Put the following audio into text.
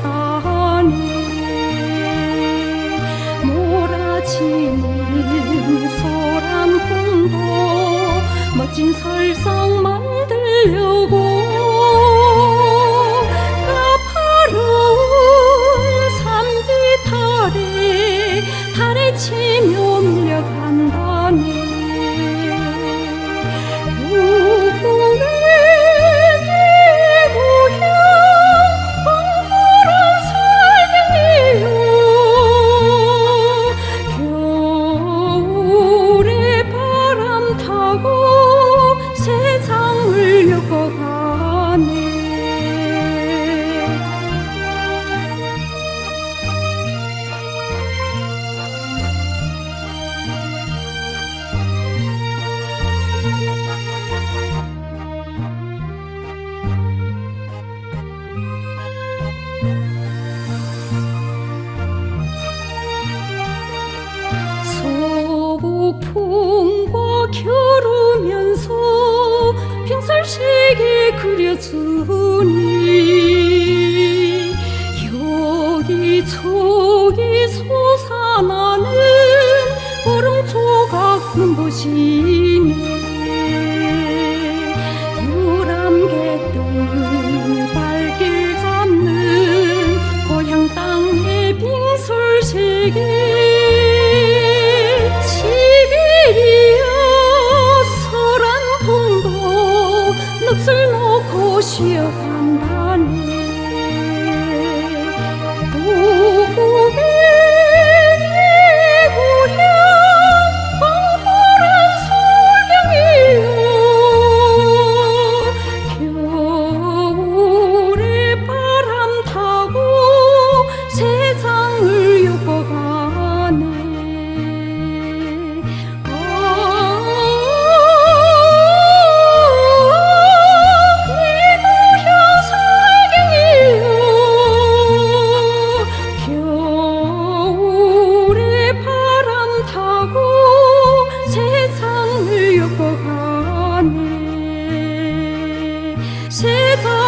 바다에 몰아치는 소란풍도 멋진 설상 만들려고 소복풍과 겨루면서 빙설시계 그려주니 여기저기 솟아나는 얼음 조각 눈부시네 유람객들 발길 잡는 고향 땅의 빙설시계 morning. 是否